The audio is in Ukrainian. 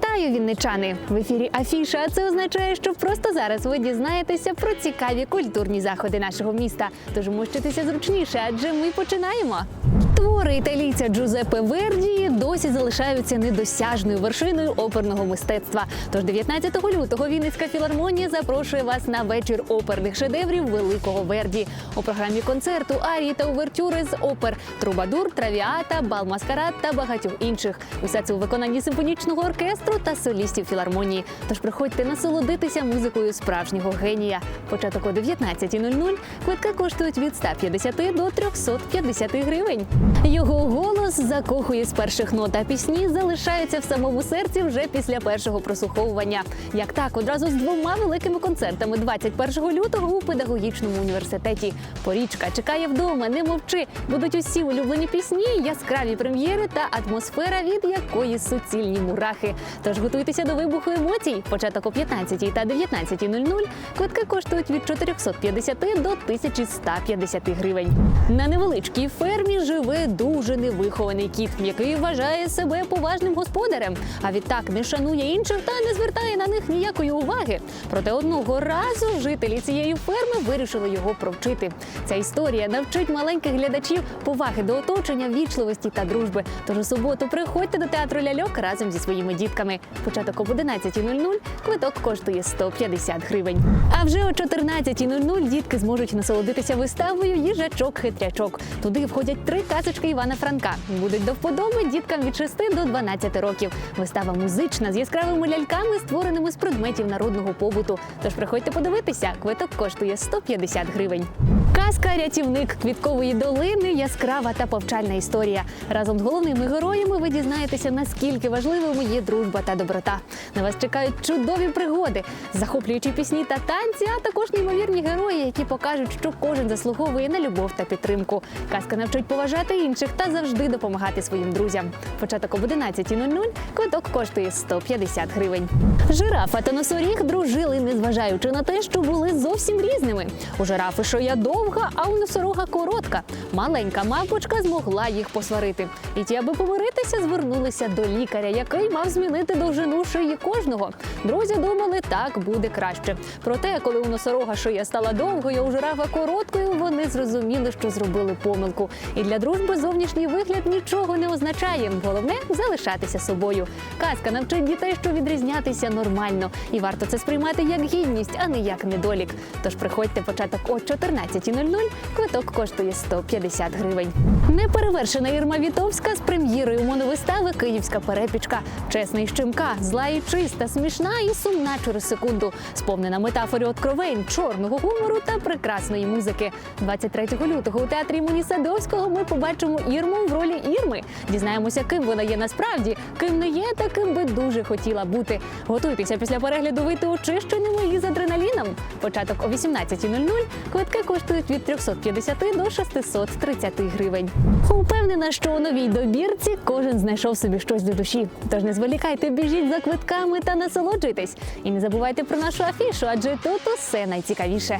хмельничани. В ефірі Афіша. Це означає, що просто зараз ви дізнаєтеся про цікаві культурні заходи нашого міста. Тож мощитися зручніше, адже ми починаємо. Твори італійця Джузеппе Верді досі залишаються недосяжною вершиною оперного мистецтва. Тож 19 лютого Вінницька філармонія запрошує вас на вечір оперних шедеврів великого Верді. У програмі концерту арії та увертюри з опер Трубадур, Травіата, Бал Маскарад та багатьох інших. Усе це у виконанні симфонічного оркестру та солістів філармонії. Тож приходьте насолодитися музикою справжнього генія. Початок о 19.00. Квитки коштують від 150 до 350 гривень. Його голос закохує з перших нот, а пісні залишаються в самому серці вже після першого прослуховування. Як так, одразу з двома великими концертами 21 лютого у педагогічному університеті. Порічка чекає вдома, не мовчи. Будуть усі улюблені пісні, яскраві прем'єри та атмосфера, від якої суцільні мурахи. Тож готуйтеся до вибуху емоцій. Початок о 15 та 19.00. Квитки коштують від 450 до 1150 гривень. На невеличкій фермі живе дуже невихований кіт, який вважає себе поважним господарем. А відтак не шанує інших та не звертає на них ніякої уваги. Проте одного разу жителі цієї ферми вирішили його провчити. Ця історія навчить маленьких глядачів поваги до оточення, вічливості та дружби. Тож у суботу приходьте до театру ляльок разом зі своїми дітками. Початок об 11.00, квиток коштує 150 гривень. А вже о 14.00 дітки зможуть насолодитися виставою їжачок-хитрячок. Туди входять три казочки Івана Франка. Будуть до вподоби діткам від 6 до 12 років. Вистава музична з яскравими ляльками, створеними з предметів народного побуту. Тож приходьте подивитися, квиток коштує 150 гривень. Казка Рятівник квіткової долини яскрава та повчальна історія. Разом з головними героями ви дізнаєтеся, наскільки важливими є дружба та доброта. На вас чекають чудові пригоди, захоплюючі пісні та танці, а також неймовірні герої, які покажуть, що кожен заслуговує на любов та підтримку. Казка навчить поважати інших та завжди допомагати своїм друзям. Початок об 11.00, квиток коштує 150 гривень. Жирафа та носоріг дружили, незважаючи на те, що були зовсім різними. У жирафи шия довга, а у носорога коротка. Маленька мавпочка змогла їх посварити. І ті, аби помиритися, звернулися до лікаря, який мав змінити довжину шиї кожного. Друзі думали, так буде краще. Проте, коли у носорога шия стала довгою, у жирафа короткою, вони зрозуміли, що зробили помилку. І для дружби зовнішній вигляд нічого не означає. Головне залишатися собою. Казка навчить дітей, що відрізнятися нормально, і варто це сприймати як гідність, а не як недолік. Тож приходьте початок о 14.00, Квиток коштує 150 гривень. Неперевершена Ірма Вітовська з прем'єрою моновистави Київська перепічка. Чесна і щемка, зла і чиста, смішна і сумна через секунду. Сповнена метафорів откровень, чорного гумору та прекрасної музики. 23 лютого у театрі імені Садовського ми побачимо Ірму в ролі Ірми. Дізнаємося, ким вона є насправді, ким не є, та ким би дуже хотіла бути. Готуйтеся після перегляду вийти очищеними і з адреналіном. Початок о 18.00. Квитки коштують від 350 до 630 гривень. Упевнена, що у новій добірці кожен знайшов собі щось до душі. Тож не зволікайте, біжіть за квитками та насолоджуйтесь. І не забувайте про нашу афішу, адже тут усе найцікавіше.